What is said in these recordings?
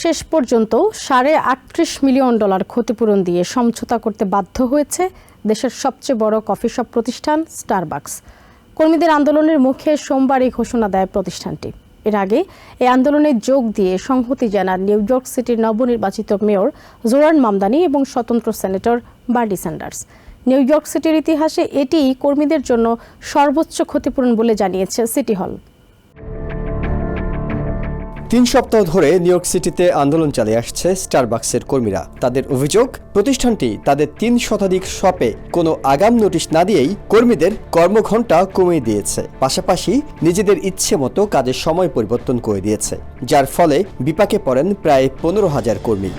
শেষ পর্যন্ত সাড়ে আটত্রিশ মিলিয়ন ডলার ক্ষতিপূরণ দিয়ে সমঝোতা করতে বাধ্য হয়েছে দেশের সবচেয়ে বড় কফি শপ প্রতিষ্ঠান স্টারবাকস। কর্মীদের আন্দোলনের মুখে সোমবার এই ঘোষণা দেয় প্রতিষ্ঠানটি। এর আগে এই আন্দোলনে যোগ দিয়ে সংহতি জানান নিউ ইয়র্ক সিটির নবনির্বাচিত মেয়র জোরান মামদানি এবং স্বতন্ত্র senator Bernie Sanders. New York সিটির ইতিহাসে এটিই কর্মীদের জন্য সর্বোচ্চ ক্ষতিপূরণ বলে জানিয়েছে সিটি হল। তিন সপ্তাহ ধরে নিউ ইয়র্ক সিটিতে আন্দোলন চালিয়ে আসছে স্টারবাক্সের কর্মীরা। তাদের অভিযোগ, প্রতিষ্ঠানটি তাদের তিন শতাধিক শপে কোনো আগাম নোটিশ না দিয়েই কর্মীদের কর্মঘণ্টা কমিয়ে দিয়েছে। পাশাপাশি নিজেদের ইচ্ছে মতো কাজের সময় পরিবর্তন করে দিয়েছে, যার ফলে বিপাকে পড়েন প্রায় পনেরো হাজার কর্মী।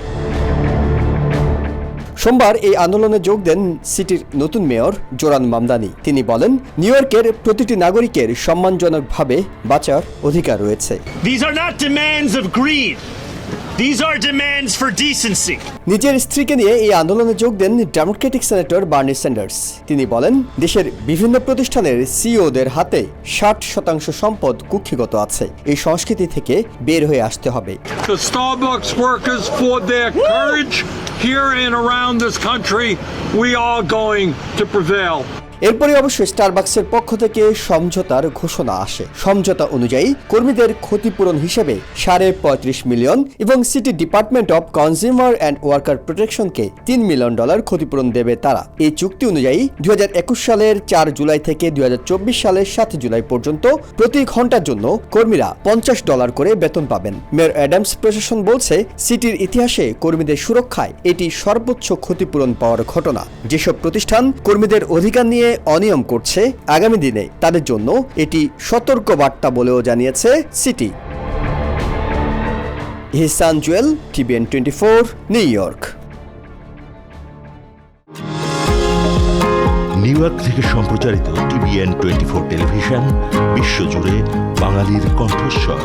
সোমবার এই আন্দোলনে যোগ দেন সিটির নতুন মেয়র জোরান মামদানি। তিনি বলেন নিউ ইয়র্কের প্রতিটি নাগরিকের সম্মানজনকভাবে বাঁচার অধিকার রয়েছে। These are demands for decency. নিজের স্ত্রীকে নিয়ে এই আন্দোলনে যোগ দেন ডেমোক্রেটিক সেনেটর বার্নি স্যান্ডার্স তিনি বলেন দেশের বিভিন্ন প্রতিষ্ঠানের সিইওদের হাতে ষাট শতাংশ সম্পদ কুক্ষিগত আছে। এই সংস্কৃতি থেকে বের হয়ে আসতে হবে। Here and around this country. We are going to prevail. এরপরে অবশ্য স্টারবাক্সের পক্ষ থেকে সমঝোতার ঘোষণা আসে। সমঝোতা অনুযায়ী কর্মীদের ক্ষতিপূরণ হিসেবে সাড়ে পঁয়ত্রিশ মিলিয়ন এবং city department of consumer and worker প্রোটেকশনকে তিন মিলিয়ন ডলার ক্ষতিপূরণ দেবে তারা। এই চুক্তি অনুযায়ী দুই হাজার একুশ সালের চার জুলাই থেকে দুই হাজার চব্বিশ সালের সাত জুলাই পর্যন্ত প্রতি ঘণ্টার জন্য কর্মীরা পঞ্চাশ ডলার করে বেতন পাবেন। মেয়র অ্যাডামস প্রশাসন বলছে, সিটির ইতিহাসে কর্মীদের সুরক্ষায় এটি সর্বোচ্চ ক্ষতিপূরণ পাওয়ার ঘটনা। যেসব প্রতিষ্ঠান কর্মীদের অধিকার নিয়ে অনিয়ম করছে আগামী দিনে। তাদের জন্য এটি সতর্ক বার্তা বলেও জানিয়েছে city. Ehsan Jewel, TVN twenty four, New York. New York থেকে সম্প্রচারিত টিভিএন টোয়েন্টি ফোর টেলিভিশন, বিশ্বজুড়ে বাঙালির কণ্ঠস্বর।